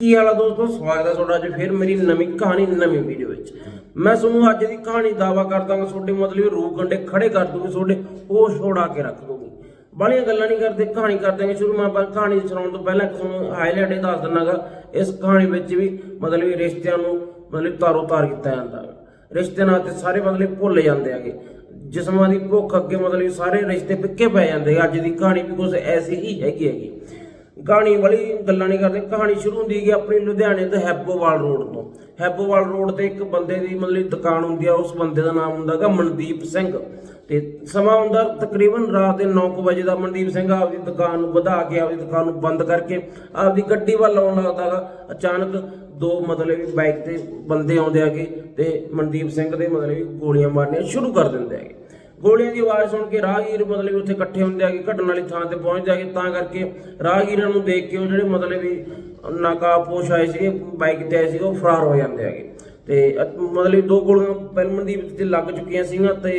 ਕੀ ਹਾਲ ਦੋਸਤੋ? ਸਵਾਗਤ ਹੈ ਤੁਹਾਡਾ ਅੱਜ ਫਿਰ ਮੇਰੀ ਨਵੀਂ ਕਹਾਣੀ, ਨਵੀਂ ਵੀਡੀਓ ਵਿੱਚ। ਮੈਂ ਤੁਹਾਨੂੰ ਅੱਜ ਦੀ ਕਹਾਣੀ ਦਾਵਾ ਕਰਦਾ ਹਾਂ ਤੁਹਾਡੇ ਮਤਲਬ ਰੂਹ ਗੰਡੇ ਖੜੇ ਕਰ ਦੂੰਗੀ, ਤੁਹਾਡੇ ਹੋਸ਼ ਉਡਾ ਕੇ ਰੱਖ ਦੂੰਗੀ। ਬਾਲੀਆਂ ਗੱਲਾਂ ਨਹੀਂ ਕਰਦੇ, ਕਹਾਣੀ ਕਰਦੇ ਹਾਂ ਸ਼ੁਰੂ, ਮੈਂ ਪਰ ਕਹਾਣੀ ਸੁਣਾਉਣ ਤੋਂ ਪਹਿਲਾਂ ਤੁਹਾਨੂੰ ਹਾਈਲਾਈਟ ਇਹ ਦੱਸ ਦਿੰਨਾਗਾ ਇਸ ਕਹਾਣੀ ਵਿੱਚ ਵੀ ਮਤਲਬ ਰਿਸ਼ਤਿਆਂ ਨੂੰ ਮਤਲਬ ਤਾਰੋ ਤਾਰ ਕੀਤਾ ਜਾਂਦਾ ਹੈ ਰਿਸ਼ਤੇ ਨਾਲ ਤੇ ਸਾਰੇ ਮਤਲਬ ਭੁੱਲ ਜਾਂਦੇ ਹੈਗੇ। ਜਿਸਮਾਂ ਦੀ ਭੁੱਖ ਅੱਗੇ ਮਤਲਬ ਸਾਰੇ ਰਿਸ਼ਤੇ ਪਿੱਕੇ ਪੈ ਜਾਂਦੇ ਅੱਜ ਦੀ ਕਹਾਣੀ ਵੀ ਕੁਝ ਐਸੀ ਹੀ ਹੈਗੀ ਹੈਗੀ। ਕਹਾਣੀ ਵਾਲੀ ਗੱਲਾਂ ਨਹੀਂ ਕਰਦੇ। ਕਹਾਣੀ ਸ਼ੁਰੂ ਹੁੰਦੀ ਹੈ ਆਪਣੀ ਲੁਧਿਆਣੇ ਤੋਂ ਹੈਬੋਵਾਲ ਰੋਡ ਤੋਂ। ਹੈਬੋਵਾਲ ਰੋਡ ਤੇ ਇੱਕ ਬੰਦੇ ਦੀ ਮਤਲਬ ਦੁਕਾਨ ਹੁੰਦੀ ਆ, ਉਸ ਬੰਦੇ ਦਾ ਨਾਮ ਹੁੰਦਾ ਹੈਗਾ ਮਨਦੀਪ ਸਿੰਘ। ਤੇ ਸਮਾਂ ਹੁੰਦਾ ਤਕਰੀਬਨ ਰਾਤ ਦੇ 9:00 ਵਜੇ ਦਾ। ਮਨਦੀਪ ਸਿੰਘ ਆਪਦੀ ਦੁਕਾਨ ਨੂੰ ਵਧਾ ਕੇ ਆਪਦੀ ਦੁਕਾਨ ਨੂੰ ਬੰਦ ਕਰਕੇ ਆਪਦੀ ਗੱਡੀ ਵੱਲ ਆਉਣ ਲੱਗਦਾ ਹੈਗਾ। ਅਚਾਨਕ ਦੋ ਮਤਲਬ ਬਾਈਕ ਤੇ ਬੰਦੇ ਆਉਂਦੇ ਆਗੇ ਤੇ ਮਨਦੀਪ ਸਿੰਘ ਦੇ ਮਤਲਬ ਗੋਲੀਆਂ ਮਾਰਨੀਆਂ ਸ਼ੁਰੂ ਕਰ ਦਿੰਦੇ ਆਗੇ ਗੋਲੀਆਂ ਦੀ ਆਵਾਜ਼ ਸੁਣ ਕੇ ਰਾਹਗੀਰ ਮਤਲਬ ਉੱਥੇ ਇਕੱਠੇ ਹੁੰਦੇ ਆਗੇ ਘਟਣ ਵਾਲੀ ਥਾਂ ਤੇ ਪਹੁੰਚਦੇ ਆਗੇ ਤਾਂ ਕਰਕੇ ਰਾਹਗੀਰਾਂ ਨੂੰ ਦੇਖ ਕੇ ਉਹ ਜਿਹੜੇ ਮਤਲਬ ਵੀ ਨਾਕਾਪੋਸ਼ ਆਏ ਸੀਗੇ, ਬਾਈਕ ਤੇ ਆਏ ਸੀਗੇ, ਉਹ ਫਰਾਰ ਹੋ ਜਾਂਦੇ ਆਗੇ ਤੇ ਮਤਲਬ ਦੋ ਗੋਲੀਆਂ ਪਹਿਲ ਮਨਦੀਪ ਤੇ ਲੱਗ ਚੁੱਕੀਆਂ ਸੀਗੀਆਂ ਤੇ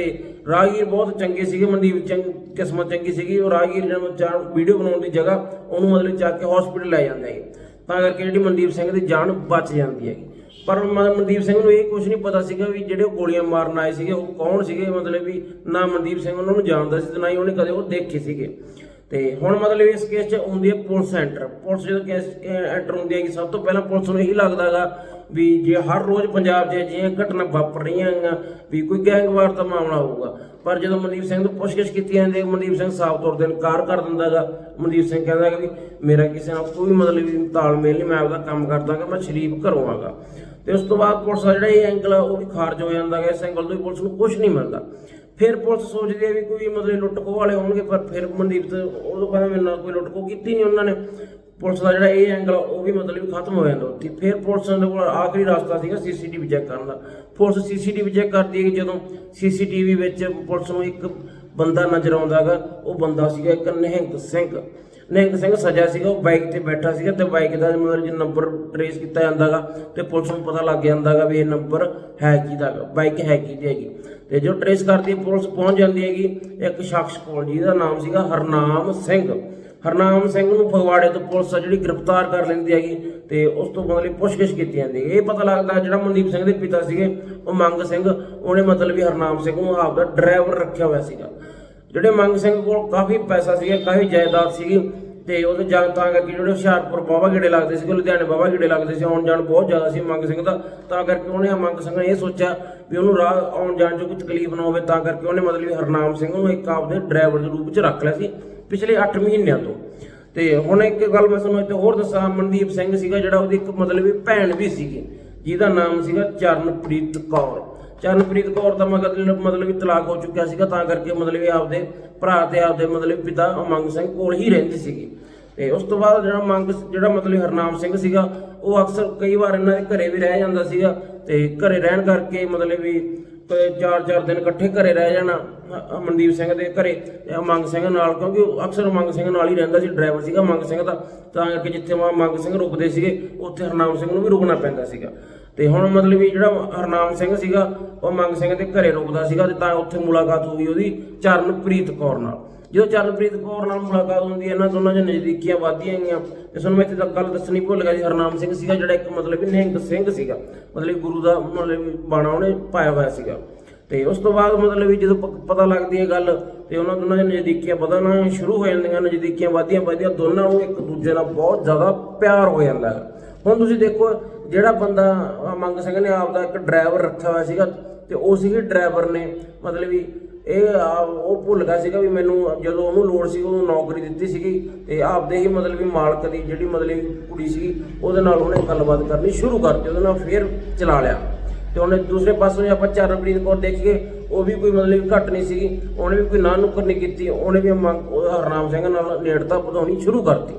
ਰਾਹਗੀਰ ਬਹੁਤ ਚੰਗੇ ਸੀਗੇ, ਮਨਦੀਪ ਚੰਗ, ਕਿਸਮਤ ਚੰਗੀ ਸੀਗੀ। ਉਹ ਰਾਹਗੀਰ ਨੇ ਚਾਰ ਵੀਡੀਓ ਬਣਾਉਣ ਦੀ ਜਗ੍ਹਾ ਉਹਨੂੰ ਮਤਲਬ ਚੱਕ ਕੇ ਹਸਪੀਟਲ ਲੈ ਜਾਂਦੇ ਹੈਗੇ। ਤਾਂ ਕਰਕੇ ਜਿਹੜੀ ਮਨਦੀਪ ਸਿੰਘ ਦੀ ਜਾਨ ਬਚ ਜਾਂਦੀ ਹੈਗੀ। ਪਰ ਮ- ਮਨਦੀਪ ਸਿੰਘ ਨੂੰ ਇਹ ਕੁਝ ਨਹੀਂ ਪਤਾ ਸੀਗਾ ਵੀ ਜਿਹੜੇ ਉਹ ਗੋਲੀਆਂ ਮਾਰਨ ਆਏ ਸੀਗੇ, ਉਹ ਕੌਣ ਸੀਗੇ? ਮਤਲਬ ਵੀ ਨਾ ਮਨਦੀਪ ਸਿੰਘ ਉਹਨਾਂ ਨੂੰ ਜਾਣਦਾ ਸੀ ਤੇ ਨਾ ਹੀ ਉਹਨੇ ਕਦੇ ਉਹ ਦੇਖੇ ਸੀਗੇ। ਤੇ ਹੁਣ ਮਤਲਬ ਇਸ ਕੇਸ 'ਚ ਆਉਂਦੀ ਹੈ ਪੁਲਿਸ ਐਂਟਰ ਪੁਲਿਸ ਜਦੋਂ ਕੇਸ ਐਂਟਰ ਹੁੰਦੀ ਹੈ ਸਭ ਤੋਂ ਪਹਿਲਾਂ ਪੁਲਿਸ ਨੂੰ ਇਹੀ ਲੱਗਦਾਗਾ ਵੀ ਜੇ ਹਰ ਰੋਜ਼ ਪੰਜਾਬ 'ਚ ਅਜਿਹੀਆਂ ਘਟਨਾ ਵਾਪਰ ਰਹੀਆਂ ਹੈਗੀਆਂ, ਵੀ ਕੋਈ ਗੈਂਗਵਾਰ ਦਾ ਮਾਮਲਾ ਹੋਊਗਾ। ਪਰ ਜਦੋਂ ਮਨਦੀਪ ਸਿੰਘ ਨੂੰ ਪੁੱਛਗਿੱਛ ਕੀਤੀ ਜਾਂਦੀ ਹੈ, ਮਨਦੀਪ ਸਿੰਘ ਸਾਫ਼ ਤੌਰ ਤੇ ਇਨਕਾਰ ਕਰ ਦਿੰਦਾਗਾ ਮਨਦੀਪ ਸਿੰਘ ਕਹਿੰਦਾ ਹੈਗਾ ਵੀ ਮੇਰਾ ਕਿਸੇ ਨਾਲ ਕੋਈ ਮਤਲਬ ਵੀ ਤਾਲਮੇਲ ਨਹੀਂ, ਮੈਂ ਆਪਦਾ ਕੰਮ ਕਰਦਾਗਾ ਮੈਂ ਸ਼ਰੀਫ ਘਰੋਂ ਆਗਾ ਤੇ ਉਸ ਤੋਂ ਬਾਅਦ ਪੁਲਿਸ ਦਾ ਜਿਹੜਾ ਇਹ ਐਂਗਲ ਉਹ ਵੀ ਖਾਰਜ ਹੋ ਜਾਂਦਾ ਹੈ ਇਸ ਐਂਗਲ ਤੋਂ ਵੀ ਪੁਲਿਸ ਨੂੰ ਕੁਝ ਨਹੀਂ ਮਿਲਦਾ। ਫਿਰ ਪੁਲਿਸ ਸੋਚਦੀ ਹੈ ਵੀ ਕੋਈ ਮਤਲਬ ਲੁੱਟ ਵਾਲੇ ਹੋਣਗੇ, ਪਰ ਫਿਰ ਮਨਦੀਪ ਤੇ ਉਦੋਂ ਕਹਿੰਦਾ ਮੇਰੇ ਨਾਲ ਕੋਈ ਲੁੱਟ ਕੀਤੀ ਨਹੀਂ ਉਹਨਾਂ ਨੇ। ਪੁਲਿਸ ਦਾ ਜਿਹੜਾ ਇਹ ਐਂਗਲ ਆ, ਉਹ ਵੀ ਮਤਲਬ ਖਤਮ ਹੋ ਜਾਂਦਾ ਉੱਥੇ। ਫਿਰ ਪੁਲਿਸ ਦੇ ਕੋਲ ਆਖਰੀ ਰਸਤਾ ਸੀਗਾ ਸੀਸੀਟੀਵੀ ਚੈੱਕ ਕਰਨ ਦਾ। ਪੁਲਿਸ ਸੀਸੀਟੀਵੀ ਚੈੱਕ ਕਰਦੀ ਹੈ ਕਿ ਜਦੋਂ ਸੀਸੀਟੀਵੀ ਵਿੱਚ ਪੁਲਿਸ ਨੂੰ ਇੱਕ ਬੰਦਾ ਨਜ਼ਰ ਆਉਂਦਾਗਾ ਉਹ ਬੰਦਾ ਸੀਗਾ ਇੱਕ ਨਿਹੰਗ ਸਿੰਘ। ਨਿਹੰਗ ਸਿੰਘ ਸਜਾ ਸੀਗਾ, ਉਹ ਬਾਈਕ ਤੇ ਬੈਠਾ ਸੀਗਾ ਤੇ ਬਾਈਕ ਦਾ ਮਤਲਬ ਜੇ ਨੰਬਰ ਟਰੇਸ ਕੀਤਾ ਜਾਂਦਾਗਾ ਤੇ ਪੁਲਿਸ ਨੂੰ ਪਤਾ ਲੱਗ ਜਾਂਦਾਗਾ ਵੀ ਇਹ ਨੰਬਰ ਹੈ ਕਿਹਦਾ ਗਾ ਬਾਈਕ ਹੈ ਕਿਹਦੀ ਹੈਗੀ। ਤੇ ਜੋ ਟਰੇਸ ਕਰਦੀ ਹੈ, ਪੁਲਿਸ ਪਹੁੰਚ ਜਾਂਦੀ ਹੈਗੀ, ਇੱਕ ਸ਼ਖਸ ਕੋਲ ਜਿਹਦਾ ਨਾਮ ਸੀਗਾ ਹਰਨਾਮ ਸਿੰਘ। ਹਰਨਾਮ ਸਿੰਘ ਨੂੰ ਫਗਵਾੜੇ ਤੋਂ ਪੁਲਿਸ ਆ ਜਿਹੜੀ ਗ੍ਰਿਫਤਾਰ ਕਰ ਲੈਂਦੀ ਹੈਗੀ ਤੇ ਉਸ ਤੋਂ ਮਤਲਬ ਪੁੱਛਗਿੱਛ ਕੀਤੀ ਜਾਂਦੀ ਹੈ ਇਹ ਪਤਾ ਲੱਗਦਾ ਜਿਹੜਾ ਮਨਦੀਪ ਸਿੰਘ ਦੇ ਪਿਤਾ ਸੀਗੇ, ਉਹ ਮੰਗ ਸਿੰਘ, ਉਹਨੇ ਮਤਲਬ ਵੀ ਹਰਨਾਮ ਸਿੰਘ ਨੂੰ ਆਪ ਦਾ ਡਰਾਈਵਰ ਰੱਖਿਆ ਹੋਇਆ ਸੀਗਾ। ਜਿਹੜੇ ਮੰਗ ਸਿੰਘ ਕੋਲ ਕਾਫੀ ਪੈਸਾ ਸੀਗਾ, ਕਾਫੀ ਜਾਇਦਾਦ ਸੀਗੀ ਤੇ ਉਹਦੇ ਜਾਂ ਤਾਂ ਕਰਕੇ ਜਿਹੜੇ ਹੁਸ਼ਿਆਰਪੁਰ ਬਾਬਾ ਗੇੜੇ ਲੱਗਦੇ ਸੀ ਲੁਧਿਆਣੇ ਬਾਬਾ ਗੇੜੇ ਲੱਗਦੇ ਸੀ, ਆਉਣ ਜਾਣ ਬਹੁਤ ਜ਼ਿਆਦਾ ਸੀ ਮੰਗ ਸਿੰਘ ਦਾ। ਤਾਂ ਕਰਕੇ ਉਹਨੇ ਮੰਗ ਸਿੰਘ ਨੇ ਇਹ ਸੋਚਿਆ ਵੀ ਉਹਨੂੰ ਰਾਹ ਆਉਣ ਜਾਣ 'ਚ ਕੋਈ ਤਕਲੀਫ ਨਾ ਹੋਵੇ, ਤਾਂ ਕਰਕੇ ਉਹਨੇ ਮਤਲਬ ਹਰਨਾਮ ਸਿੰਘ ਨੂੰ ਇੱਕ ਆਪਦੇ ਡਰਾਈਵਰ ਦੇ ਰੂਪ 'ਚ ਰੱਖ ਲਿਆ ਸੀ ਪਿਛਲੇ 8 ਮਹੀਨਿਆਂ ਤੋਂ। ਤੇ ਹੁਣ ਇੱਕ ਗੱਲ ਮੈਂ ਤੁਹਾਨੂੰ ਇੱਥੇ ਹੋਰ ਦੱਸਾਂ, ਮਨਦੀਪ ਸਿੰਘ ਸੀਗਾ ਜਿਹੜਾ ਉਹਦੀ ਇੱਕ ਮਤਲਬ ਵੀ ਭੈਣ ਵੀ ਸੀਗੀ, ਜਿਹਦਾ ਨਾਮ ਸੀਗਾ ਚਰਨਪ੍ਰੀਤ ਕੌਰ। ਚਰਨਪ੍ਰੀਤ ਕੌਰ ਦਾ ਮਤਲਬ ਮਤਲਬ ਵੀ ਤਲਾਕ ਹੋ ਚੁੱਕਿਆ ਸੀਗਾ, ਤਾਂ ਕਰਕੇ ਮਤਲਬ ਇਹ ਆਪਦੇ ਭਰਾ ਤੇ ਆਪਦੇ ਮਤਲਬ ਪਿਤਾ ਮੰਗ ਸਿੰਘ ਕੋਲ ਹੀ ਰਹਿੰਦੀ ਸੀਗੀ। ਤੇ ਉਸ ਤੋਂ ਬਾਅਦ ਜਿਹੜਾ ਮੰਗ ਜਿਹੜਾ ਮਤਲਬ ਹਰਨਾਮ ਸਿੰਘ ਸੀਗਾ, ਉਹ ਅਕਸਰ ਕਈ ਵਾਰ ਇਹਨਾਂ ਦੇ ਘਰੇ ਵੀ ਰਹਿ ਜਾਂਦਾ ਸੀਗਾ ਤੇ ਘਰੇ ਰਹਿਣ ਕਰਕੇ ਮਤਲਬ ਵੀ ਚਾਰ ਚਾਰ ਦਿਨ ਇਕੱਠੇ ਘਰੇ ਰਹਿ ਜਾਣਾ, ਅ- ਮਨਦੀਪ ਸਿੰਘ ਦੇ ਘਰੇ ਤੇ ਮੰਗ ਸਿੰਘ ਨਾਲ, ਕਿਉਂਕਿ ਅਕਸਰ ਮੰਗ ਸਿੰਘ ਨਾਲ ਹੀ ਰਹਿੰਦਾ ਸੀ, ਡਰਾਈਵਰ ਸੀਗਾ ਮੰਗ ਸਿੰਘ ਦਾ, ਤਾਂ ਕਰਕੇ ਜਿੱਥੇ ਮ- ਮੰਗ ਸਿੰਘ ਰੁਕਦੇ ਸੀਗੇ, ਉੱਥੇ ਹਰਨਾਮ ਸਿੰਘ ਨੂੰ ਵੀ ਰੁਕਣਾ ਪੈਂਦਾ ਸੀਗਾ। ਤੇ ਹੁਣ ਮਤਲਬ ਵੀ ਜਿਹੜਾ ਹਰਨਾਮ ਸਿੰਘ ਸੀਗਾ, ਉਹ ਮੰਗ ਸਿੰਘ ਦੇ ਘਰੇ ਰੁਕਦਾ ਸੀਗਾ ਤੇ ਤਾਂ ਉੱਥੇ ਮੁਲਾਕਾਤ ਹੋ ਗਈ ਉਹਦੀ ਚਰਨਪ੍ਰੀਤ ਕੌਰ ਨਾਲ। ਜਦੋਂ ਚਰਨਪ੍ਰੀਤ ਕੌਰ ਨਾਲ ਮੁਲਾਕਾਤ ਹੁੰਦੀ ਹੈ, ਇਹਨਾਂ ਦੋਨਾਂ 'ਚ ਨਜ਼ਦੀਕੀਆਂ ਵੱਧਦੀਆਂ ਗਈਆਂ। ਤੇ ਤੁਹਾਨੂੰ ਮੈਂ ਇੱਥੇ ਤੱਕ ਗੱਲ ਦੱਸਣੀ ਭੁੱਲ ਗਿਆ ਜੀ, ਹਰਨਾਮ ਸਿੰਘ ਸੀਗਾ ਜਿਹੜਾ ਇੱਕ ਮਤਲਬ ਵੀ ਨਿਹੰਗ ਸਿੰਘ ਸੀਗਾ। ਮਤਲਬ ਵੀ ਗੁਰੂ ਦਾ ਮਤਲਬ ਬਾਣਾ ਉਹਨੇ ਪਾਇਆ ਹੋਇਆ ਸੀਗਾ। ਤੇ ਉਸ ਤੋਂ ਬਾਅਦ ਮਤਲਬ ਵੀ ਜਦੋਂ ਪ- ਪਤਾ ਲੱਗਦੀ ਹੈ ਗੱਲ, ਤੇ ਉਹਨਾਂ ਦੋਨਾਂ ਦੇ ਨਜ਼ਦੀਕੀਆਂ ਵਧਣਾ ਸ਼ੁਰੂ ਹੋ ਜਾਂਦੀਆਂ, ਨਜ਼ਦੀਕੀਆਂ ਵਧਦੀਆਂ ਵਧਦੀਆਂ, ਦੋਨਾਂ ਨੂੰ ਇੱਕ ਦੂਜੇ ਨਾਲ ਬਹੁਤ ਜ਼ਿਆਦਾ ਪਿਆਰ ਹੋ ਜਾਂਦਾ ਹੈ। ਹੁਣ ਤੁਸੀਂ ਦੇਖੋ, ਜਿਹੜਾ ਬੰਦਾ ਮੰਗ ਸਿੰਘ ਨੇ ਆਪਦਾ ਇੱਕ ਡਰਾਈਵਰ ਰੱਖਿਆ ਹੋਇਆ ਸੀਗਾ ਤੇ ਉਹ ਹੀ ਡਰਾਈਵਰ ਨੇ। ਮਤਲਬ ਵੀ ਇਹ ਉਹ ਭੁੱਲ ਗਿਆ ਸੀਗਾ ਵੀ ਮੈਨੂੰ ਜਦੋਂ ਉਹਨੂੰ ਲੋੜ ਸੀ, ਉਹਨੂੰ ਨੌਕਰੀ ਦਿੱਤੀ ਸੀਗੀ ਤੇ ਆਪਦੇ ਹੀ ਮਤਲਬ ਵੀ ਮਾਲਕ ਦੀ ਜਿਹੜੀ ਮਤਲਬ ਕੁੜੀ ਸੀਗੀ, ਉਹਦੇ ਨਾਲ ਉਹਨੇ ਗੱਲਬਾਤ ਕਰਨੀ ਸ਼ੁਰੂ ਕਰਤੀ, ਉਹਦੇ ਨਾਲ ਫੇਰ ਚਲਾ ਲਿਆ। ਤੇ ਉਹਨੇ ਦੂਸਰੇ ਪਾਸੇ ਆਪਾਂ ਚਰਨਪ੍ਰੀਤ ਕੌਰ ਦੇਖੀਏ, ਉਹ ਵੀ ਕੋਈ ਮਤਲਬ ਵੀ ਘੱਟ ਨਹੀਂ ਸੀਗੀ, ਉਹਨੇ ਵੀ ਕੋਈ ਨਾ ਨੁੱਕਰ ਨਹੀਂ ਕੀਤੀ, ਉਹਨੇ ਵੀ ਮੰਗ ਉਹ ਹਰਨਾਮ ਸਿੰਘ ਨਾਲ ਨੇੜਤਾ ਵਧਾਉਣੀ ਸ਼ੁਰੂ ਕਰਤੀ।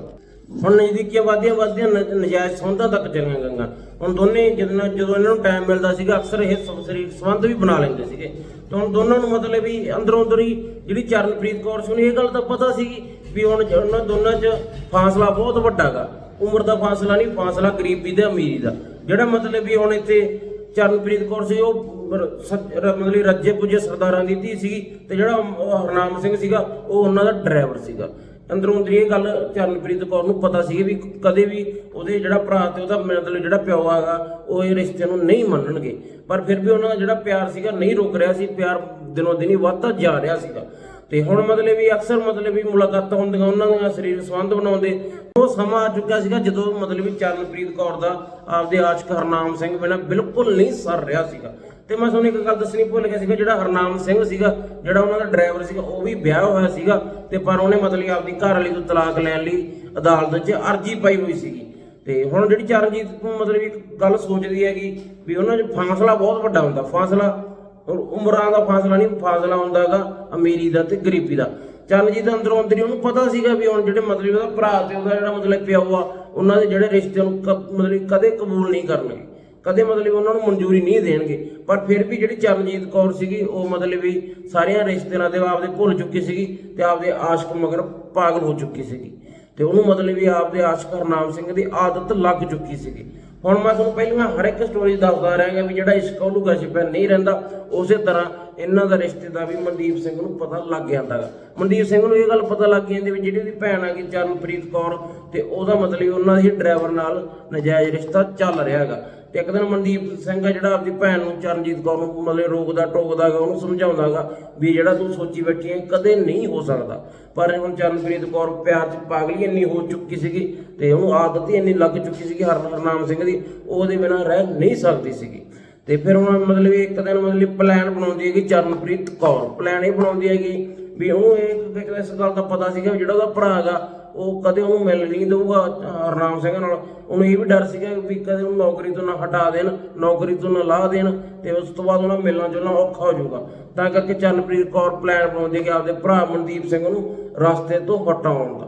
ਹੁਣ ਨਜ਼ਦੀਕੀਆਂ ਵਾਦੀਆਂ ਵਾਦੀਆਂ ਨਜਾਇਜ਼ ਸੰਬੰਧਾਂ ਤੱਕ ਚਲੀਆਂ ਗਈਆਂ ਹੁਣ ਦੋਨੇ ਜਦੋਂ ਜਦੋਂ ਇਹਨਾਂ ਨੂੰ ਟਾਈਮ ਮਿਲਦਾ ਸੀਗਾ, ਅਕਸਰ ਇਹ ਸ- ਸਰੀਰਕ ਸੰਬੰਧ ਵੀ ਬਣਾ ਲੈਂਦੇ ਸੀਗੇ। ਤੇ ਹੁਣ ਦੋਨਾਂ ਨੂੰ ਮਤਲਬ ਵੀ ਅੰਦਰੋਂ ਅੰਦਰ ਹੀ ਜਿਹੜੀ ਚਰਨਪ੍ਰੀਤ ਕੌਰ ਸੀ, ਉਹਨੂੰ ਇਹ ਗੱਲ ਤਾਂ ਪਤਾ ਸੀਗੀ ਵੀ ਹੁਣ ਜ- ਉਹਨਾਂ ਦੋਨਾਂ 'ਚ ਫਾਸਲਾ ਬਹੁਤ ਵੱਡਾ ਗਾ ਉਮਰ ਦਾ ਫਾਸਲਾ ਨਹੀਂ, ਫਾਸਲਾ ਗਰੀਬੀ ਤੇ ਅਮੀਰੀ ਦਾ। ਜਿਹੜਾ ਮਤਲਬ ਵੀ ਹੁਣ ਇੱਥੇ ਚਰਨਪ੍ਰੀਤ ਕੌਰ ਸੀ, ਉਹ ਰ- ਸ- ਰ- ਮਤਲਬ ਵੀ ਰੱਜੇ ਪੁੱਜੇ ਸਰਦਾਰਾਂ ਦੀ ਧੀ ਸੀਗੀ ਤੇ ਜਿਹੜਾ ਉਹ ਹਰਨਾਮ ਸਿੰਘ ਸੀਗਾ, ਉਹ ਉਹਨਾਂ ਦਾ ਡਰਾਈਵਰ ਸੀਗਾ। ਅੰਦਰੋਂ ਅੰਦਰੀ ਇਹ ਗੱਲ ਚਰਨਪ੍ਰੀਤ ਕੌਰ ਨੂੰ ਪਤਾ ਸੀ ਵੀ ਕਦੇ ਵੀ ਉਹਦੇ ਜਿਹੜਾ ਭਰਾ ਤੇ ਉਹਦਾ ਮਤਲਬ ਜਿਹੜਾ ਪਿਓ ਆਗਾ, ਉਹ ਇਹ ਰਿਸ਼ਤੇ ਨੂੰ ਨਹੀਂ ਮੰਨਣਗੇ। ਪਰ ਫਿਰ ਵੀ ਉਹਨਾਂ ਦਾ ਜਿਹੜਾ ਪਿਆਰ ਸੀਗਾ ਨਹੀਂ ਰੁਕ ਰਿਹਾ ਸੀ, ਪਿਆਰ ਦਿਨੋਂ ਦਿਨੀ ਵੱਧਦਾ ਜਾ ਰਿਹਾ ਸੀਗਾ। ਤੇ ਹੁਣ ਮਤਲਬ ਵੀ ਅਕਸਰ ਮਤਲਬ ਵੀ ਮੁਲਾਕਾਤਾਂ ਹੁੰਦੀਆਂ, ਉਹਨਾਂ ਦਾ ਸਰੀਰ ਸੰਬੰਧ ਬਣਾਉਂਦੇ। ਉਹ ਸਮਾਂ ਆ ਚੁੱਕਾ ਸੀਗਾ ਜਦੋਂ ਮਤਲਬ ਵੀ ਚਰਨਪ੍ਰੀਤ ਕੌਰ ਦਾ ਆਪਦੇ ਆਸ਼ਕ ਹਰਨਾਮ ਸਿੰਘ ਬਿਨਾਂ ਬਿਲਕੁਲ ਨਹੀਂ ਸਰ ਰਿਹਾ ਸੀਗਾ। ਤੇ ਮੈਂ ਤੁਹਾਨੂੰ ਇੱਕ ਗੱਲ ਦੱਸਣੀ ਭੁੱਲ ਗਿਆ ਸੀਗਾ, ਜਿਹੜਾ ਹਰਨਾਮ ਸਿੰਘ ਸੀਗਾ, ਜਿਹੜਾ ਉਹਨਾਂ ਦਾ ਡਰਾਈਵਰ ਸੀਗਾ, ਉਹ ਵੀ ਵਿਆਹ ਹੋਇਆ ਸੀਗਾ, ਤੇ ਪਰ ਉਹਨੇ ਮਤਲਬ ਆਪਦੀ ਘਰ ਵਾਲੀ ਤੋਂ ਤਲਾਕ ਲੈਣ ਲਈ ਅਦਾਲਤ 'ਚ ਅਰਜੀ ਪਾਈ ਹੋਈ ਸੀਗੀ। ਤੇ ਹੁਣ ਜਿਹੜੀ ਚਰਨਜੀਤ ਮਤਲਬ ਇੱਕ ਗੱਲ ਸੋਚਦੀ ਹੈਗੀ ਵੀ ਉਹਨਾਂ 'ਚ ਫਾਸਲਾ ਬਹੁਤ ਵੱਡਾ ਹੁੰਦਾ, ਫਾਸਲਾ ਉਮਰਾਂ ਦਾ ਫਾਸਲਾ ਨਹੀਂ, ਫਾਸਲਾ ਹੁੰਦਾ ਹੈਗਾ ਅਮੀਰੀ ਦਾ ਤੇ ਗਰੀਬੀ ਦਾ। ਚਰਨਜੀਤ ਅੰਦਰੋਂ ਅੰਦਰ ਹੀ ਉਹਨੂੰ ਪਤਾ ਸੀਗਾ ਵੀ ਹੁਣ ਜਿਹੜੇ ਮਤਲਬ ਉਹਦਾ ਭਰਾ ਤੇ ਉਹਦਾ ਜਿਹੜਾ ਮਤਲਬ ਪਿਓ ਆ, ਉਹਨਾਂ ਦੇ ਜਿਹੜੇ ਰਿਸ਼ਤੇ ਨੂੰ ਕ- ਮਤਲਬ ਕਦੇ ਕਬੂਲ ਨਹੀਂ ਕਰਨਗੇ। ਕਦੇ ਮਤਲਬ ਉਹਨਾਂ ਨੂੰ ਮਨਜ਼ੂਰੀ ਨਹੀਂ ਦੇਣਗੇ। ਪਰ ਫਿਰ ਵੀ ਜਿਹੜੀ ਚਰਨਜੀਤ ਕੌਰ ਸੀਗੀ, ਉਹ ਮਤਲਬ ਵੀ ਸਾਰੀਆਂ ਰਿਸ਼ਤੇਦਾਰਾਂ ਦੇ ਆਪਦੇ ਭੁੱਲ ਚੁੱਕੀ ਸੀਗੀ ਤੇ ਆਪਦੇ ਆਸ਼ਕ ਮਗਰ ਪਾਗਲ ਹੋ ਚੁੱਕੀ ਸੀਗੀ। ਤੇ ਉਹਨੂੰ ਮਤਲਬ ਵੀ ਆਪਦੇ ਆਸ਼ਕ ਹਰਨਾਮ ਸਿੰਘ ਦੀ ਆਦਤ ਲੱਗ ਚੁੱਕੀ ਸੀਗੀ। ਹੁਣ ਮੈਂ ਤੁਹਾਨੂੰ ਪਹਿਲਾਂ ਹਰ ਇੱਕ ਸਟੋਰੀ ਦੱਸਦਾ ਰਹਾਂਗਾ ਵੀ ਜਿਹੜਾ ਇਸ਼ਕ ਉਹ ਲੁਕਾ ਨਹੀਂ ਰਹਿੰਦਾ, ਉਸੇ ਤਰ੍ਹਾਂ ਇਹਨਾਂ ਦਾ ਰਿਸ਼ਤੇ ਦਾ ਵੀ ਮਨਦੀਪ ਸਿੰਘ ਨੂੰ ਪਤਾ ਲੱਗ ਜਾਂਦਾਗਾ ਮਨਦੀਪ ਸਿੰਘ ਨੂੰ ਇਹ ਗੱਲ ਪਤਾ ਲੱਗ ਜਾਂਦੀ ਵੀ ਜਿਹੜੀ ਉਹਦੀ ਭੈਣ ਆ ਗਈ ਚਰਨਪ੍ਰੀਤ ਕੌਰ ਤੇ ਉਹਦਾ ਮਤਲਬ ਉਹਨਾਂ ਦੇ ਡਰਾਈਵਰ ਨਾਲ ਨਜਾਇਜ਼ ਰਿਸ਼ਤਾ ਚੱਲ ਰਿਹਾ ਹੈਗਾ ਤੇ ਇੱਕ ਦਿਨ ਮਨਦੀਪ ਸਿੰਘ ਆ ਜਿਹੜਾ ਆਪਦੀ ਭੈਣ ਨੂੰ ਚਰਨਜੀਤ ਕੌਰ ਨੂੰ ਮਤਲਬ ਰੋਕਦਾ, ਟੋਕਦਾਗਾ, ਉਹਨੂੰ ਸਮਝਾਉਂਦਾਗਾ ਵੀ ਜਿਹੜਾ ਤੂੰ ਸੋਚੀ ਬੈਠੀ ਹੈ ਕਦੇ ਨਹੀਂ ਹੋ ਸਕਦਾ। ਪਰ ਹੁਣ ਚਰਨਪ੍ਰੀਤ ਕੌਰ ਪਿਆਰ ਚ ਪਾਗਲੀ ਇੰਨੀ ਹੋ ਚੁੱਕੀ ਸੀਗੀ ਤੇ ਉਹਨੂੰ ਆਦਤ ਹੀ ਇੰਨੀ ਲੱਗ ਚੁੱਕੀ ਸੀਗੀ ਹਰ ਹਰਨਾਮ ਸਿੰਘ ਦੀ, ਉਹਦੇ ਬਿਨਾਂ ਰਹਿ ਨਹੀਂ ਸਕਦੀ ਸੀਗੀ। ਤੇ ਫਿਰ ਹੁਣ ਮਤਲਬ ਇੱਕ ਦਿਨ ਮਤਲਬ ਪਲਾਨ ਬਣਾਉਂਦੀ ਹੈਗੀ ਚਰਨਪ੍ਰੀਤ ਕੌਰ। ਪਲਾਨ ਇਹ ਬਣਾਉਂਦੀ ਹੈਗੀ ਵੀ ਉਹਨੂੰ ਇਹ ਇਸ ਗੱਲ ਦਾ ਪਤਾ ਸੀਗਾ ਵੀ ਜਿਹੜਾ ਉਹਦਾ ਭਰਾ ਹੈਗਾ ਉਹ ਕਦੇ ਉਹਨੂੰ ਮਿਲ ਨਹੀਂ ਦਊਗਾ, ਹਰਨਾਮ ਸਿੰਘ ਨਾਲ। ਉਹਨੂੰ ਇਹ ਵੀ ਡਰ ਸੀਗਾ ਵੀ ਕਦੇ ਉਹਨੂੰ ਨੌਕਰੀ ਤੋਂ ਨਾ ਹਟਾ ਦੇਣ, ਨੌਕਰੀ ਤੋਂ ਨਾ ਲਾਹ ਦੇਣ ਤੇ ਉਸ ਤੋਂ ਬਾਅਦ ਉਹਨਾਂ ਮਿਲਣਾ ਜੁਲਣਾ ਔਖਾ ਹੋ ਜਾਊਗਾ। ਤਾਂ ਕਰਕੇ ਚਰਨਪ੍ਰੀਤ ਕੌਰ ਪਲਾਨ ਬਣਾਉਂਦੀ ਹੈ ਕਿ ਆਪਦੇ ਭਰਾ ਮਨਦੀਪ ਸਿੰਘ ਨੂੰ ਰਸਤੇ ਤੋਂ ਹਟਾਉਣ ਦਾ।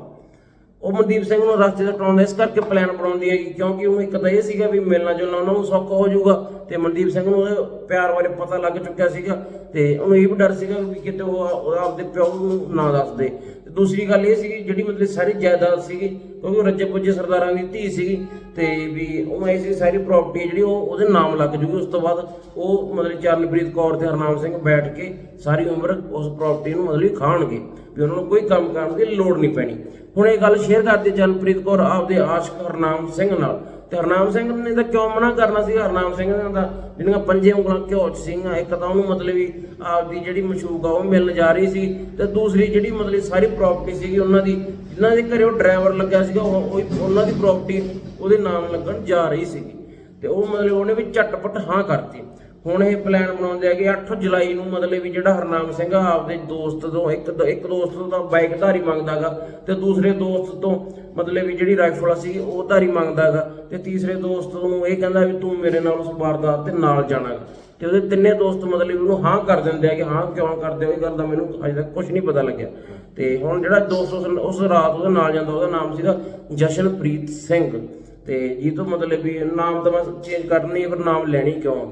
ਉਹ ਮਨਦੀਪ ਸਿੰਘ ਨੂੰ ਰਸਤੇ ਤੋਂ ਹਟਾਉਣ ਦਾ ਇਸ ਕਰਕੇ ਪਲਾਨ ਬਣਾਉਂਦੀ ਹੈ ਕਿਉਂਕਿ ਉਹਨੂੰ ਇੱਕ ਤਾਂ ਇਹ ਸੀਗਾ ਵੀ ਮਿਲਣਾ ਜੁਲਣਾ ਉਹਨਾਂ ਨੂੰ ਸੌਖਾ ਹੋ ਜਾਊਗਾ ਤੇ ਮਨਦੀਪ ਸਿੰਘ ਨੂੰ ਉਹਦੇ ਪਿਆਰ ਬਾਰੇ ਪਤਾ ਲੱਗ ਚੁੱਕਿਆ ਸੀਗਾ ਤੇ ਉਹਨੂੰ ਇਹ ਵੀ ਡਰ ਸੀਗਾ ਵੀ ਕਿਤੇ ਉਹ ਉਹ ਆਪਦੇ ਪਿਓ ਨੂੰ ਨਾ ਦੱਸ ਦੇ। ਤੇ ਦੂਸਰੀ ਗੱਲ ਇਹ ਸੀਗੀ ਜਿਹੜੀ ਮਤਲਬ ਸਾਰੀ ਜਾਇਦਾਦ ਸੀਗੀ, ਕਿਉਂਕਿ ਉਹ ਰੱਜੇ ਪੁੱਜੇ ਸਰਦਾਰਾਂ ਦੀ ਧੀ ਸੀਗੀ, ਤੇ ਵੀ ਉਹ ਇਹ ਸੀ ਸਾਰੀ ਪ੍ਰਾਪਰਟੀ ਜਿਹੜੀ ਉਹ ਉਹਦੇ ਨਾਮ ਲੱਗ ਜੂਗੀ। ਉਸ ਤੋਂ ਬਾਅਦ ਉਹ ਮਤਲਬ ਚਰਨਪ੍ਰੀਤ ਕੌਰ ਤੇ ਹਰਨਾਮ ਸਿੰਘ ਬੈਠ ਕੇ ਸਾਰੀ ਉਮਰ ਉਸ ਪ੍ਰਾਪਰਟੀ ਨੂੰ ਮਤਲਬ ਖਾਣਗੇ, ਵੀ ਉਹਨਾਂ ਨੂੰ ਕੋਈ ਕੰਮ ਕਰਨ ਦੀ ਲੋੜ ਨਹੀਂ ਪੈਣੀ। ਹੁਣ ਇਹ ਗੱਲ ਸ਼ੇਅਰ ਕਰਦੀ ਚਰਨਪ੍ਰੀਤ ਕੌਰ ਆਪਦੇ ਆਸ਼ਕ ਹਰਨਾਮ ਸਿੰਘ ਨਾਲ। ਤੇ ਹਰਨਾਮ ਸਿੰਘ ਨੇ ਤਾਂ ਕਿਉਂ ਮਨਾ ਕਰਨਾ ਸੀ? ਹਰਨਾਮ ਸਿੰਘ ਦਾ ਜਿਹੜੀਆਂ ਪੰਜੇ ਉਂਗਲਾਂ ਘਿਓ ਚ ਸਿੰਘਾਂ ਇੱਕ ਤਾਂ ਉਹਨੂੰ ਮਤਲਬ ਵੀ ਆਪਦੀ ਜਿਹੜੀ ਮਸ਼ੂਕ ਆ ਉਹ ਮਿਲਣ ਜਾ ਰਹੀ ਸੀ ਤੇ ਦੂਸਰੀ ਜਿਹੜੀ ਮਤਲਬ ਸਾਰੀ ਪ੍ਰਾਪਰਟੀ ਸੀਗੀ ਉਹਨਾਂ ਦੀ, ਜਿਨ੍ਹਾਂ ਦੇ ਘਰੇ ਉਹ ਡਰਾਈਵਰ ਲੱਗਿਆ ਸੀਗਾ, ਉਹ- ਉਹਨਾਂ ਦੀ ਪ੍ਰਾਪਰਟੀ ਉਹਦੇ ਨਾਮ ਲੱਗਣ ਜਾ ਰਹੀ ਸੀਗੀ। ਤੇ ਉਹ ਮਤਲਬ ਉਹਨੇ ਵੀ ਝਟਪਟ ਹਾਂ ਕਰਤੀ। ਹੁਣ ਇਹ ਪਲਾਨ ਬਣਾਉਂਦੇ ਆ ਕਿ 8 ਜੁਲਾਈ ਨੂੰ ਮਤਲਬ ਵੀ ਜਿਹੜਾ ਹਰਨਾਮ ਸਿੰਘ ਆਪਦੇ ਦੋਸਤ ਤੋਂ, ਇੱਕ ਇੱਕ ਦੋਸਤ ਤੋਂ ਤਾਂ ਬਾਈਕ ਧਾਰੀ ਮੰਗਦਾਗਾ ਤੇ ਦੂਸਰੇ ਦੋਸਤ ਤੋਂ ਮਤਲਬ ਵੀ ਜਿਹੜੀ ਰਾਈਫਲ ਸੀ ਉਹ ਧਾਰੀ ਮੰਗਦਾਗਾ ਤੇ ਤੀਸਰੇ ਦੋਸਤ ਨੂੰ ਇਹ ਕਹਿੰਦਾ ਵੀ ਤੂੰ ਮੇਰੇ ਨਾਲ ਉਸ ਵਾਰਦਾਤ ਤੇ ਨਾਲ ਜਾਣਾ ਤੇ ਉਹਦੇ ਤਿੰਨੇ ਦੋਸਤ ਮਤਲਬ ਉਹਨੂੰ ਹਾਂ ਕਰ ਦਿੰਦੇ ਆ ਕਿ ਹਾਂ ਕਿਉਂ ਕਰਦੇ ਹੋ, ਇਹ ਗੱਲ ਦਾ ਮੈਨੂੰ ਅਜੇ ਤੱਕ ਕੁਝ ਨਹੀਂ ਪਤਾ ਲੱਗਿਆ। ਤੇ ਹੁਣ ਜਿਹੜਾ ਦੋਸਤ ਉਸ- ਰਾਤ ਉਹਦੇ ਨਾਲ ਜਾਂਦਾ, ਉਹਦਾ ਨਾਮ ਸੀਗਾ ਜਸ਼ਨਪ੍ਰੀਤ ਸਿੰਘ। ਤੇ ਜੀ ਤੋਂ ਮਤਲਬ ਵੀ ਨਾਮ ਤਾਂ ਮੈਂ ਚੇਂਜ ਕਰਨੀ ਪਰ ਨਾਮ ਲੈਣੀ ਕਿਉਂ ਆ?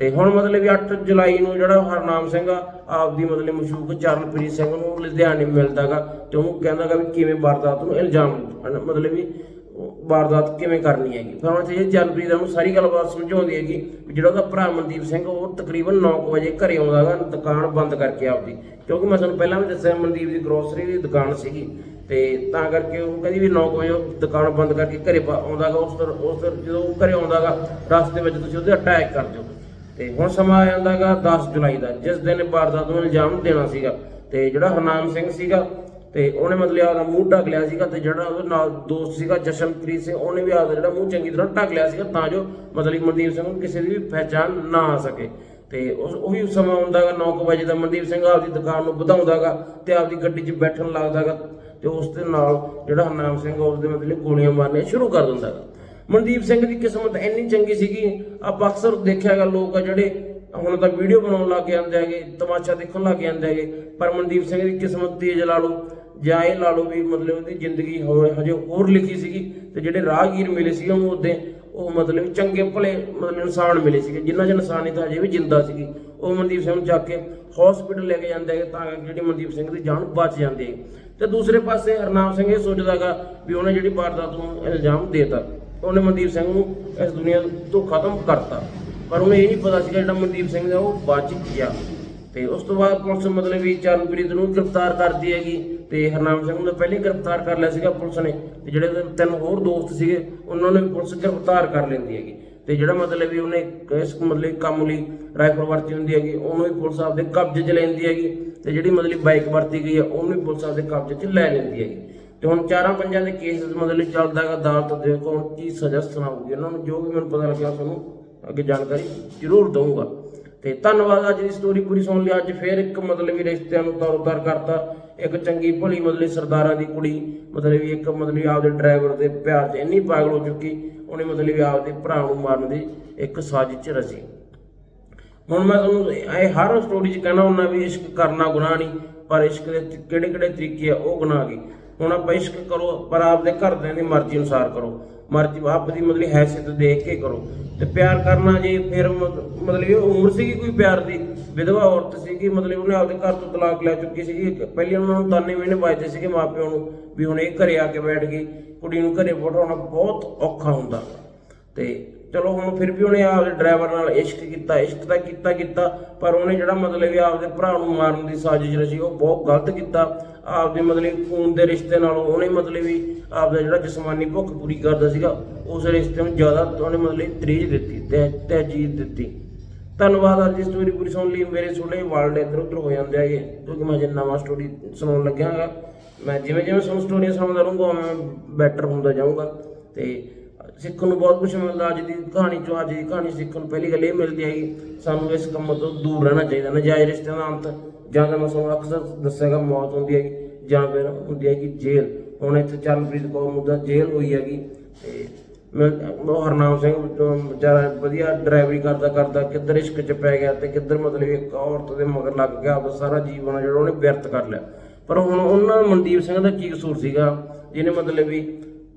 ਤੇ ਹੁਣ ਮਤਲਬ ਵੀ 8 ਜੁਲਾਈ ਨੂੰ ਜਿਹੜਾ ਹਰਨਾਮ ਸਿੰਘ ਆ, ਆਪਦੀ ਮਤਲਬ ਮਸ਼ੂਕ ਚਰਨਪ੍ਰੀਤ ਸਿੰਘ ਨੂੰ ਲੁਧਿਆਣੇ ਮਿਲਦਾਗਾ ਤੇ ਉਹਨੂੰ ਕਹਿੰਦਾਗਾ ਵੀ ਕਿਵੇਂ ਵਾਰਦਾਤ ਨੂੰ ਇਲਜ਼ਾਮ ਮਤਲਬ ਵੀ ਉਹ ਵਾਰਦਾਤ ਕਿਵੇਂ ਕਰਨੀ ਹੈਗੀ। ਫਿਰ ਹੁਣ ਇਹ ਚਰਨਪ੍ਰੀਤ ਨੂੰ ਸਾਰੀ ਗੱਲਬਾਤ ਸਮਝਾਉਂਦੀ ਹੈਗੀ ਵੀ ਜਿਹੜਾ ਉਹਦਾ ਭਰਾ ਮਨਦੀਪ ਸਿੰਘ, ਉਹ ਤਕਰੀਬਨ 9 ਵਜੇ ਘਰੇ ਆਉਂਦਾਗਾ, ਦੁਕਾਨ ਬੰਦ ਕਰਕੇ ਆਪਦੀ। ਕਿਉਂਕਿ ਮੈਂ ਤੁਹਾਨੂੰ ਪਹਿਲਾਂ ਵੀ ਦੱਸਿਆ ਮਨਦੀਪ ਦੀ ਗਰੋਸਰੀ ਦੀ ਦੁਕਾਨ ਸੀਗੀ ਤੇ ਤਾਂ ਕਰਕੇ ਉਹ ਕਹਿੰਦੀ ਵੀ 9 ਵਜੇ ਉਹ ਦੁਕਾਨ ਬੰਦ ਕਰਕੇ ਘਰੇ ਪਾ- ਆਉਂਦਾਗਾ, ਉਸ ਤਰ੍ਹਾਂ ਉਸ ਜਦੋਂ ਉਹ ਘਰੇ ਆਉਂਦਾਗਾ, ਰਸਤੇ ਵਿੱਚ ਤੁਸੀਂ ਉਹਦੇ ਅਟੈਕ ਕਰ ਦਿਓ। ਤੇ ਹੁਣ ਸਮਾਂ ਆ ਜਾਂਦਾਗਾ 10 ਜੁਲਾਈ ਦਾ ਜਿਸ ਦਿਨ ਵਾਰਦਾਤ ਨੂੰ ਇਲਜ਼ਾਮ ਦੇਣਾ ਸੀਗਾ ਤੇ ਜਿਹੜਾ ਹਰਨਾਮ ਸਿੰਘ ਸੀਗਾ ਤੇ ਉਹਨੇ ਮਤਲਬ ਆਪਦਾ ਮੂੰਹ ਢੱਕ ਲਿਆ ਸੀਗਾ ਤੇ ਜਿਹੜਾ ਉਹਦੇ ਨਾਲ ਦੋਸਤ ਸੀਗਾ ਜਸ਼ਨਪ੍ਰੀਤ ਸਿੰਘ ਉਹਨੇ ਵੀ ਆਪਦਾ ਜਿਹੜਾ ਮੂੰਹ ਚੰਗੀ ਤਰ੍ਹਾਂ ਢੱਕ ਲਿਆ ਸੀਗਾ ਤਾਂ ਜੋ ਮਤਲਬ ਮਨਦੀਪ ਸਿੰਘ ਨੂੰ ਕਿਸੇ ਦੀ ਵੀ ਪਹਿਚਾਣ ਨਾ ਆ ਸਕੇ। ਤੇ ਉਸ ਉਹੀ ਸਮਾਂ ਹੁੰਦਾਗਾ 9 ਵਜੇ ਦਾ ਮਨਦੀਪ ਸਿੰਘ ਆਪਦੀ ਦੁਕਾਨ ਨੂੰ ਵਧਾਉਂਦਾਗਾ ਤੇ ਆਪਦੀ ਗੱਡੀ 'ਚ ਬੈਠਣ ਲੱਗਦਾਗਾ ਤੇ ਉਸ ਦੇ ਨਾਲ ਜਿਹੜਾ ਹਰਨਾਮ ਸਿੰਘ ਆ, ਉਸ ਦੇ ਮਤਲਬ ਗੋਲੀਆਂ ਮਾਰਨੀਆਂ ਸ਼ੁਰੂ ਕਰ ਦਿੰਦਾਗਾ ਮਨਦੀਪ ਸਿੰਘ ਦੀ ਕਿਸਮਤ ਇੰਨੀ ਚੰਗੀ ਸੀਗੀ ਆਪਾਂ ਅਕਸਰ ਦੇਖਿਆ ਗਾ ਲੋਕ ਆ ਜਿਹੜੇ ਹੁਣ ਤਾਂ ਵੀਡੀਓ ਬਣਾਉਣ ਲੱਗ ਜਾਂਦੇ ਹੈਗੇ, ਤਮਾਸ਼ਾ ਦੇਖਣ ਲੱਗ ਜਾਂਦੇ ਹੈਗੇ। ਪਰ ਮਨਦੀਪ ਸਿੰਘ ਦੀ ਕਿਸਮਤ ਤੇਜ ਲਾ ਲਓ, ਜਾਂ ਇਹ ਲਾ ਲਓ ਵੀ ਮਤਲਬ ਉਹਦੀ ਜ਼ਿੰਦਗੀ ਹੋ- ਹਜੇ ਹੋਰ ਲਿਖੀ ਸੀਗੀ ਤੇ ਜਿਹੜੇ ਰਾਹਗੀਰ ਮਿਲੇ ਸੀਗੇ ਉਹਨੂੰ ਉਹਦੇ, ਉਹ ਮਤਲਬ ਚੰਗੇ ਭਲੇ ਮਤਲਬ ਇਨਸਾਨ ਮਿਲੇ ਸੀਗੇ ਜਿਨ੍ਹਾਂ ਚ ਇਨਸਾਨੀਅਤ ਹਜੇ ਵੀ ਜਿੰਦਾ ਸੀਗੀ। ਉਹ ਮਨਦੀਪ ਸਿੰਘ ਨੂੰ ਚੱਕ ਕੇ ਹਸਪੀਟਲ ਲੈ ਕੇ ਜਾਂਦੇ ਹੈਗੇ ਤਾਂ ਜਿਹੜੀ ਮਨਦੀਪ ਸਿੰਘ ਦੀ ਜਾਨ ਬਚ ਜਾਂਦੀ ਹੈ ਤੇ ਦੂਸਰੇ ਪਾਸੇ ਹਰਨਾਮ ਸਿੰਘ ਇਹ ਸੋਚਦਾਗਾ ਵੀ ਉਹਨੇ ਜਿਹੜੀ ਵਾਰਦਾਤ ਨੂੰ ਇਲਜ਼ਾਮ ਦੇਤਾ। ਉਹਨੇ ਮਨਦੀਪ ਸਿੰਘ ਨੂੰ ਇਸ ਦੁਨੀਆ ਤੋਂ ਖਤਮ ਕਰਤਾ। ਪਰ ਉਹਨੂੰ ਇਹ ਨਹੀਂ ਪਤਾ ਸੀਗਾ ਜਿਹੜਾ ਮਨਦੀਪ ਸਿੰਘ ਦਾ ਉਹ ਬਚ ਗਿਆ। ਤੇ ਉਸ ਤੋਂ ਬਾਅਦ ਪੁਲਿਸ ਮਤਲਬ ਵੀ ਚਰਨਪ੍ਰੀਤ ਨੂੰ ਗ੍ਰਿਫਤਾਰ ਕਰਦੀ ਹੈਗੀ ਤੇ ਹਰਨਾਮ ਸਿੰਘ ਨੂੰ ਪਹਿਲੇ ਗ੍ਰਿਫਤਾਰ ਕਰ ਲਿਆ ਸੀਗਾ ਪੁਲਿਸ ਨੇ। ਤੇ ਜਿਹੜੇ ਤਿੰਨ ਹੋਰ ਦੋਸਤ ਸੀਗੇ, ਉਹਨਾਂ ਨੂੰ ਵੀ ਪੁਲਿਸ ਗ੍ਰਿਫਤਾਰ ਕਰ ਲੈਂਦੀ ਹੈਗੀ। ਤੇ ਜਿਹੜਾ ਮਤਲਬ ਵੀ ਉਹਨੇ ਇਸ ਮਤਲਬ ਕੰਮ ਲਈ ਰਾਈਫਲ ਵਰਤੀ ਹੁੰਦੀ ਹੈਗੀ, ਉਹਨੂੰ ਵੀ ਪੁਲਿਸ ਆਪਦੇ ਕਬਜ਼ੇ 'ਚ ਲੈਂਦੀ ਹੈਗੀ। ਤੇ ਜਿਹੜੀ ਮਤਲਬ ਬਾਈਕ ਵਰਤੀ ਗਈ ਹੈ, ਉਹਨੂੰ ਵੀ ਪੁਲਿਸ ਆਪਦੇ ਕਬਜ਼ੇ 'ਚ ਲੈ ਲੈਂਦੀ ਹੈਗੀ। ਤੇ ਹੁਣ ਚਾਰਾਂ ਪੰਜਾਂ ਦੇ ਕੇਸ ਮਤਲਬ ਚੱਲਦਾ ਅਦਾਲਤ ਦੇਖੋ ਹੁਣ ਕੀ ਸਜ਼ਾ ਸੁਣਾਉਗੀ ਉਹਨਾਂ ਨੂੰ, ਜੋ ਵੀ ਮੈਨੂੰ ਪਤਾ ਲੱਗਿਆ ਤੁਹਾਨੂੰ, ਅੱਗੇ ਜਾਣਕਾਰੀ ਜ਼ਰੂਰ ਦਊਂਗਾ। ਤੇ ਧੰਨਵਾਦ ਅੱਜ ਦੀ ਸਟੋਰੀ ਪੂਰੀ ਸੁਣ ਲਈ, ਅੱਜ ਫੇਰ ਇੱਕ ਮਤਲਬ ਵੀ ਰਿਸ਼ਤਿਆਂ ਨੂੰ ਤਾਰ-ਤਾਰ ਕਰਤਾ, ਇੱਕ ਚੰਗੀ ਭਲੀ ਮਤਲਬ ਸਰਦਾਰਾਂ ਦੀ ਕੁੜੀ, ਮਤਲਬ ਵੀ ਇੱਕ ਮਤਲਬ ਆਪਦੇ ਡਰਾਈਵਰ ਦੇ ਪਿਆਰ 'ਚ ਇੰਨੀ ਪਾਗਲ ਹੋ ਚੁੱਕੀ, ਉਹਨੇ ਮਤਲਬ ਵੀ ਆਪਦੇ ਭਰਾ ਨੂੰ ਮਾਰਨ ਦੀ ਇੱਕ ਸਾਜ਼ਿਸ਼ 'ਚ ਰਚੀ ਹੁਣ ਮੈਂ ਤੁਹਾਨੂੰ ਇਹ ਹਰ ਸਟੋਰੀ 'ਚ ਕਹਿਣਾ ਹੁੰਦਾ ਵੀ ਇਸ਼ਕ ਕਰਨਾ ਗੁਨਾਹ ਨਹੀਂ, ਪਰ ਇਸ਼ਕ ਦੇ ਕਿਹੜੇ ਕਿਹੜੇ ਤਰੀਕੇ ਆ, ਉਹ ਗੁਨਾਹ ਗਏ ਹੁਣ ਆਪਾਂ ਇਸ਼ਕ ਕਰੋ, ਪਰ ਆਪਦੇ ਘਰਦਿਆਂ ਦੀ ਮਰਜ਼ੀ ਅਨੁਸਾਰ ਕਰੋ। ਮਰਜ਼ੀ, ਆਪ ਦੀ ਮਤਲਬ ਹੈਸੀਅਤ ਦੇਖ ਕੇ ਕਰੋ। ਤੇ ਪਿਆਰ ਕਰਨਾ ਜੇ ਫਿਰ ਮਤਲਬ ਇਹ ਉਮਰ ਸੀਗੀ ਕੋਈ ਪਿਆਰ ਦੀ? ਵਿਧਵਾ ਔਰਤ ਸੀਗੀ, ਮਤਲਬ ਉਹਨੇ ਆਪਦੇ ਘਰ ਤੋਂ ਤਲਾਕ ਲੈ ਚੁੱਕੀ ਸੀਗੀ। ਪਹਿਲੇ ਉਹਨਾਂ ਨੂੰ ਤਾਨੇ ਮਹੀਨੇ ਵੱਜਦੇ ਸੀਗੇ ਮਾਪਿਆਂ ਨੂੰ, ਵੀ ਹੁਣ ਇਹ ਘਰੇ ਆ ਕੇ ਬੈਠ ਗਈ। ਕੁੜੀ ਨੂੰ ਘਰੇ ਬਿਠਾਉਣਾ ਬਹੁਤ ਔਖਾ ਹੁੰਦਾ। ਤੇ ਚਲੋ ਹੁਣ ਫਿਰ ਵੀ ਉਹਨੇ ਆਪਦੇ ਡਰਾਈਵਰ ਨਾਲ ਇਸ਼ਕ ਕੀਤਾ, ਇਸ਼ਕ ਤਾਂ ਕੀਤਾ ਕੀਤਾ, ਪਰ ਉਹਨੇ ਜਿਹੜਾ ਮਤਲਬ ਵੀ ਆਪਦੇ ਭਰਾ ਨੂੰ ਮਾਰਨ ਦੀ ਸਾਜ਼ਿਸ਼ ਰਚੀ, ਉਹ ਬਹੁਤ ਗਲਤ ਕੀਤਾ। ਆਪਦੇ ਮਤਲਬ ਖੂਨ ਦੇ ਰਿਸ਼ਤੇ ਨਾਲੋਂ ਉਹਨੇ ਮਤਲਬ ਵੀ ਆਪਦਾ ਜਿਹੜਾ ਜਿਸਮਾਨੀ ਭੁੱਖ ਪੂਰੀ ਕਰਦਾ ਸੀਗਾ, ਉਸ ਰਿਸ਼ਤੇ ਨੂੰ ਜ਼ਿਆਦਾ ਉਹਨੇ ਮਤਲਬ ਤਰੀਜ ਦਿੱਤੀ ਤੇ ਤਹਿਜੀਦ ਦਿੱਤੀ। ਧੰਨਵਾਦ ਅੱਜ ਦੀ ਸਟੋਰੀ ਪੂਰੀ ਸੁਣਨ ਲਈ। ਮੇਰੇ ਛੋਲੇ ਵਰਲਡ ਇੱਧਰ ਉੱਧਰ ਹੋ ਜਾਂਦੇ ਹੈਗੇ, ਕਿਉਂਕਿ ਮੈਂ ਜੇ ਨਵਾਂ ਸਟੋਰੀ ਸੁਣਾਉਣ ਲੱਗਿਆ ਹਾਂ ਮੈਂ ਜਿਵੇਂ ਜਿਵੇਂ ਤੁਹਾਨੂੰ ਸਟੋਰੀਆਂ ਸੁਣਾਉਂਦਾ ਰਹੂੰਗਾ ਮੈਂ ਬੈਟਰ ਹੁੰਦਾ ਜਾਊਂਗਾ। ਤੇ ਸਿੱਖਣ ਨੂੰ ਬਹੁਤ ਕੁਝ ਮਿਲਦਾ, ਅੱਜ ਦੀ ਕਹਾਣੀ ਚੋਂ ਅੱਜ ਦੀ ਕਹਾਣੀ ਸਿੱਖਣ ਨੂੰ ਪਹਿਲੀ ਗੱਲ ਇਹ ਮਿਲਦੀ ਹੈਗੀ, ਸਾਨੂੰ ਇਸ ਕੰਮ ਤੋਂ ਦੂਰ ਰਹਿਣਾ ਚਾਹੀਦਾ, ਨਜਾਇਜ਼ ਰਿਸ਼ਤਿਆਂ ਦਾ ਅੰਤ, ਜਾਂ ਤਾਂ ਮੈਂ ਤੁਹਾਨੂੰ ਅਕਸਰ ਦੱਸਿਆਗਾ ਮੌਤ ਹੁੰਦੀ ਹੈਗੀ, ਜਾਂ ਫਿਰ ਹੁੰਦੀ ਹੈਗੀ ਜੇਲ੍ਹ, ਹੁਣ ਇੱਥੇ ਚਰਨਪ੍ਰੀਤ ਕੌਰ ਮੁੱਦਾ ਜੇਲ੍ਹ ਹੋਈ ਹੈਗੀ, ਤੇ ਮੈਂ ਉਹ ਹਰਨਾਮ ਸਿੰਘ ਵਿਚਾਰਾ ਵਧੀਆ ਡਰਾਈਵਰੀ ਕਰਦਾ ਕਰਦਾ ਕਿੱਧਰ ਇਸ਼ਕ ਚ ਪੈ ਗਿਆ ਤੇ ਕਿੱਧਰ ਮਤਲਬ ਇੱਕ ਔਰਤ ਦੇ ਮਗਰ ਲੱਗ ਗਿਆ, ਆਪਦਾ ਸਾਰਾ ਜੀਵਨ ਜਿਹੜਾ ਉਹਨੇ ਵਿਅਰਥ ਕਰ ਲਿਆ। ਪਰ ਹੁਣ ਉਹਨਾਂ ਮਨਦੀਪ ਸਿੰਘ ਦਾ ਕੀ ਕਸੂਰ ਸੀਗਾ, ਜਿਹਨੇ ਮਤਲਬ ਵੀ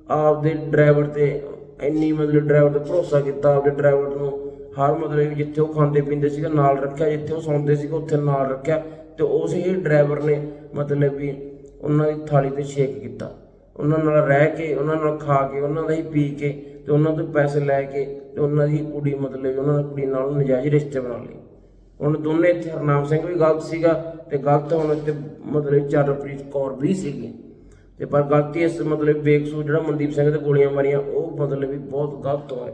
ਆਪਦੇ ਡਰਾਈਵਰ ਤੇ ਇੰਨੀ ਮਤਲਬ ਡਰਾਈਵਰ ਤੇ ਭਰੋਸਾ ਕੀਤਾ, ਆਪਦੇ ਡਰਾਈਵਰ ਨੂੰ ਹਰ ਮਤਲਬ ਜਿੱਥੇ ਉਹ ਖਾਂਦੇ ਪੀਂਦੇ ਸੀਗਾ, ਨਾਲ ਰੱਖਿਆ, ਜਿੱਥੇ ਉਹ ਸੌਂਦੇ ਸੀਗੇ, ਉੱਥੇ ਨਾਲ ਰੱਖਿਆ ਤੇ ਉਸ ਹੀ ਡਰਾਈਵਰ ਨੇ ਮਤਲਬ ਵੀ ਉਹਨਾਂ ਦੀ ਥਾਲੀ ਤੇ ਛੇਕ ਕੀਤਾ। ਉਹਨਾਂ ਨਾਲ ਰਹਿ ਕੇ, ਉਹਨਾਂ ਨਾਲ ਖਾ ਕੇ, ਉਹਨਾਂ ਦਾ ਹੀ ਪੀ ਕੇ ਤੇ ਉਹਨਾਂ ਤੋਂ ਪੈਸੇ ਲੈ ਕੇ ਤੇ ਉਹਨਾਂ ਦੀ ਕੁੜੀ ਮਤਲਬ ਉਹਨਾਂ ਦੀ ਕੁੜੀ ਨਾਲ ਨਜਾਇਜ਼ ਰਿਸ਼ਤੇ ਬਣਾ ਲਏ। ਹੁਣ ਦੋਨੇ ਇੱਥੇ ਹਰਨਾਮ ਸਿੰਘ ਵੀ ਗਲਤ ਸੀਗਾ ਤੇ ਗਲਤ ਹੁਣ ਇੱਥੇ ਮਤਲਬ ਚਰਨਪ੍ਰੀਤ ਕੌਰ ਵੀ ਸੀਗੀ। ਤੇ ਪਰ ਗਲਤੀ ਇਸ ਮਤਲਬ ਬੇਕਸੂਰ ਜਿਹੜਾ ਮਨਦੀਪ ਸਿੰਘ ਤੇ ਗੋਲੀਆਂ ਮਾਰੀਆਂ, ਉਹ ਮਤਲਬ ਵੀ ਬਹੁਤ ਗਲਤ ਹੋਇਆ।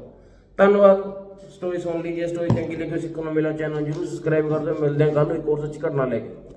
ਧੰਨਵਾਦ। ਸਟੋਰੀ ਸੁਣ ਲਈ ਜੇ ਸਟੋਰੀ ਚੰਗੀ ਲੱਗੀ ਸਿੱਖਣ ਨੂੰ ਮਿਲਿਆ ਚੈਨਲ ਜਰੂਰ ਸਬਸਕ੍ਰਾਈਬ ਕਰ ਦਿਓ। ਮਿਲਦੇ ਹਾਂ ਕੱਲ੍ਹ ਨੂੰ ਇੱਕ ਹੋਰ ਸੱਚ ਘਟਨਾ ਲੈ ਕੇ।